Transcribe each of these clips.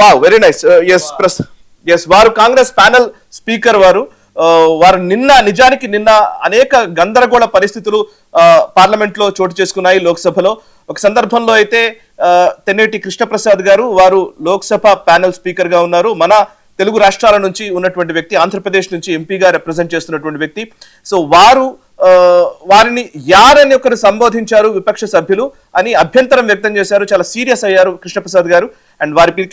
Wow very nice yes press yes వారు Congress panel speaker వారు. Uh, వారు నిన్న నిజానికి నిన్న అనేక గందరగోళ పరిస్థితులు పార్లమెంట్లో చోటు చేసుకున్నాయి లోక్సభలో. ఒక సందర్భంలో అయితే uh, తెన్నేటి కృష్ణప్రసాద్ గారు వారు లోక్సభ ప్యానల్ స్పీకర్గా ఉన్నారు. మన తెలుగు రాష్ట్రాల నుంచి ఉన్నటువంటి వ్యక్తి ఆంధ్రప్రదేశ్ నుంచి ఎంపీగా రిప్రజెంట్ చేస్తున్నటువంటి వ్యక్తి. సో వారు వారిని యార్ అని ఒకరు సంబోధించారు విపక్ష సభ్యులు అని అభ్యంతరం వ్యక్తం చేశారు. చాలా సీరియస్ అయ్యారు కృష్ణప్రసాద్ గారు. అండ్ వారి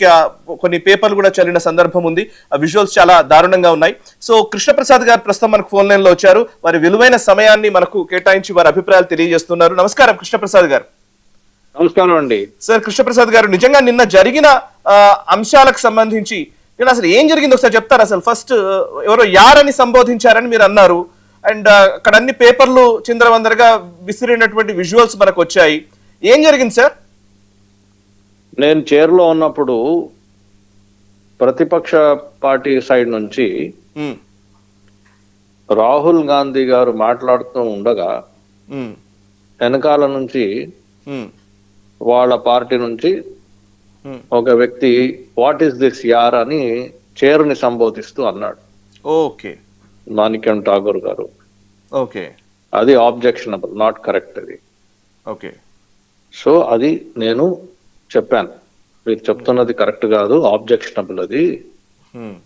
కొన్ని పేపర్లు కూడా చల్లిన సందర్భం ఉంది. ఆ విజువల్స్ చాలా దారుణంగా ఉన్నాయి. సో కృష్ణప్రసాద్ గారు ప్రస్తుతం మనకు ఫోన్ లైన్లో వచ్చారు. వారి విలువైన సమయాన్ని మనకు కేటాయించి వారి అభిప్రాయాలు తెలియజేస్తున్నారు. నమస్కారం కృష్ణప్రసాద్ గారు. నమస్కారం అండి. సార్ కృష్ణప్రసాద్ గారు నిజంగా నిన్న జరిగిన అంశాలకు సంబంధించి అసలు ఏం జరిగింది ఒకసారి చెప్తారు? అసలు ఫస్ట్ ఎవరో యారని సంబోధించారని మీరు అన్నారు. అండ్ అక్కడ అన్ని పేపర్లు చిందరవందరగా విసిరినటువంటి విజువల్స్ మనకు వచ్చాయి ఏం జరిగింది సార్? నేను చైర్లో ఉన్నప్పుడు ప్రతిపక్ష పార్టీ సైడ్ నుంచి రాహుల్ గాంధీ గారు మాట్లాడుతూ ఉండగా వెనకాల నుంచి వాళ్ళ పార్టీ నుంచి. ఒక వ్యక్తి వాట్ ఈస్ దిస్ యార్ అని చైర్ని సంబోధిస్తూ అన్నాడు. ఓకే. మాణిక్యం ఠాగూర్ గారు. ఓకే. అది ఆబ్జెక్షనబుల్ నాట్ కరెక్ట్ అది. ఓకే. సో అది నేను చెప్పాను. మీరు చెప్తున్నది కరెక్ట్ కాదు ఆబ్జెక్షనబుల్ అది.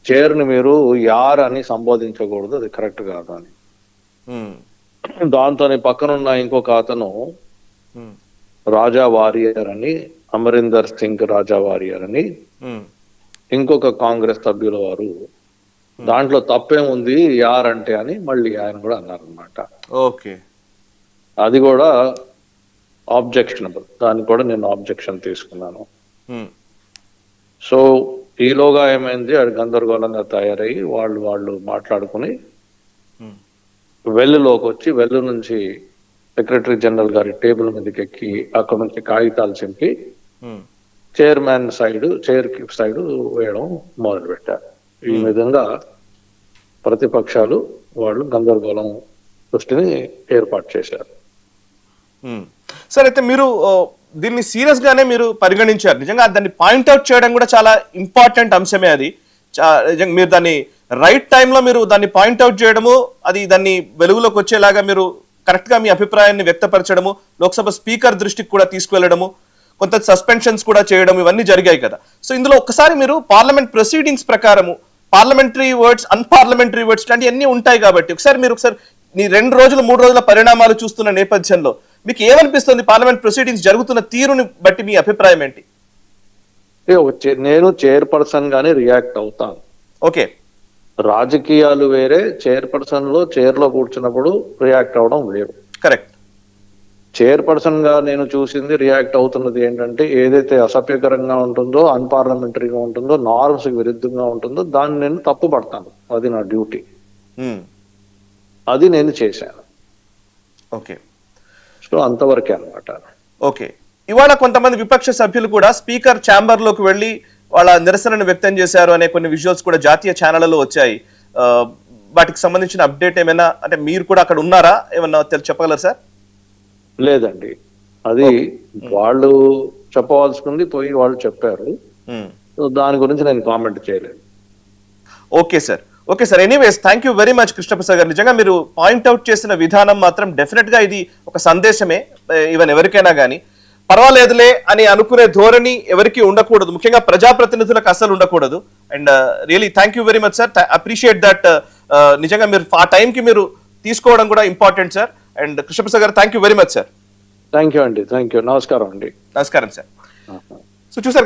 చైర్ని మీరు యార్ అని సంబోధించకూడదు అది కరెక్ట్ కాదు అని. ఉమ్, దాంతో పక్కనున్న ఇంకొక అతను ఉమ్, రాజా వారియర్ అని అమరీందర్ సింగ్ రాజా వారియర్ అని. ఇంకొక కాంగ్రెస్ సభ్యుల వారు దాంట్లో తప్పేముంది యార్ అంటే అని మళ్ళీ ఆయన కూడా అన్నారనమాట ఓకే. అది కూడా ఆబ్జెక్షనబుల్. దానికి కూడా నేను ఆబ్జెక్షన్ తీసుకున్నాను. సో ఈలోగా ఏమైంది? అది గందరగోళంగా తయారయ్యి వాళ్ళు వాళ్ళు మాట్లాడుకుని వెల్లులోకి వచ్చి వెల్లు నుంచి సెక్రటరీ జనరల్ గారి టేబుల్ మీదకి ఎక్కి అక్కడ నుంచి కాగితాలు చింపి చైర్మన్ సైడ్ చైర్ సైడ్ వేయడం మొదలు పెట్టారు ఈ విధంగా ప్రతిపక్షాలు వాళ్ళు గందరగోళం సృష్టిని ఏర్పాటు చేశారు. సార్ అయితే మీరు దీన్ని సీరియస్ గానే మీరు పరిగణించారు. నిజంగా దాన్ని పాయింట్అవుట్ చేయడం కూడా చాలా ఇంపార్టెంట్ అంశమే అది. నిజంగా మీరు దాన్ని రైట్ టైంలో మీరు దాన్ని పాయింట్అవుట్ చేయడము అది దాన్ని వెలుగులోకి వచ్చేలాగా మీరు కరెక్ట్గా మీ అభిప్రాయాన్ని వ్యక్తపరచడము లోక్సభ స్పీకర్ దృష్టికి కూడా తీసుకువెళ్ళడము కొంత సస్పెన్షన్స్ కూడా చేయడం ఇవన్నీ జరిగాయి కదా. సో ఇందులో ఒక్కసారి మీరు పార్లమెంట్ ప్రొసీడింగ్స్ ప్రకారము పార్లమెంటరీ వర్డ్స్ అన్పార్లమెంటరీ వర్డ్స్ లాంటివన్నీ ఉంటాయి కాబట్టి. ఒకసారి మీరు ఒకసారి ఈ రెండు రోజులు మూడు రోజుల పరిణామాలు చూస్తున్న నేపథ్యంలో మీకు ఏమనిపిస్తుంది పార్లమెంట్ ప్రొసీడింగ్స్ జరుగుతున్న తీరుని బట్టి మీ అభిప్రాయం ఏంటి? నేను చైర్పర్సన్ గానే రియాక్ట్ అవుతాను. ఓకే. రాజకీయాలు వేరే చైర్పర్సన్లో చైర్లో కూర్చున్నప్పుడు రియాక్ట్ అవడం వేరు. కరెక్ట్. చైర్పర్సన్గా నేను చూసింది రియాక్ట్ అవుతున్నది ఏంటంటే ఏదైతే అసభ్యకరంగా ఉంటుందో అన్పార్లమెంటరీగా ఉంటుందో నార్మ్స్కి విరుద్ధంగా ఉంటుందో దాన్ని నేను తప్పు పడతాను. అది నా డ్యూటీ. అది నేను చేశాను. ఓకే. సో అంతవరకే అన్నమాట. ఓకే. ఇవాళ కొంతమంది విపక్ష సభ్యులు కూడా స్పీకర్ ఛాంబర్లోకి వెళ్ళి వాళ్ళ నిరసనను వ్యక్తం చేశారు అనే కొన్ని విజువల్స్ కూడా జాతీయ ఛానళ్ళలో వచ్చాయి. వాటికి సంబంధించిన అప్డేట్ ఏమైనా అంటే మీరు కూడా అక్కడ ఉన్నారా? ఏమన్నా చెప్పగలరా సార్? లేదండి. అది వాళ్ళు చెప్పవలసింది పోయి వాళ్ళు చెప్పారు. దాని గురించి నేను కామెంట్ చేయలేదు. Okay sir. Okay sir. Anyways thank you very much Krishnaprasad గారు. నిజంగా మీరు పాయింట్అవుట్ చేసిన విధానం మాత్రం డెఫినెట్గా ఇది ఒక సందేశమే. ఈవెన్ ఎవరికైనా కానీ పర్వాలేదులే అని అనుకునే ధోరణి ఎవరికి ఉండకూడదు. ముఖ్యంగా ప్రజాప్రతినిధులకు అసలు ఉండకూడదు. And really thank you very much sir appreciate that నిజంగా మీరు ఆ టైంకి మీరు తీసుకోవడం కూడా ఇంపార్టెంట్ సార్ అండ్ కృష్ణప్రసాద్ గారు thank you very much sir thank you అండి థ్యాంక్ యూ నమస్కారం అండి నమస్కారం సార్ సో చూసారు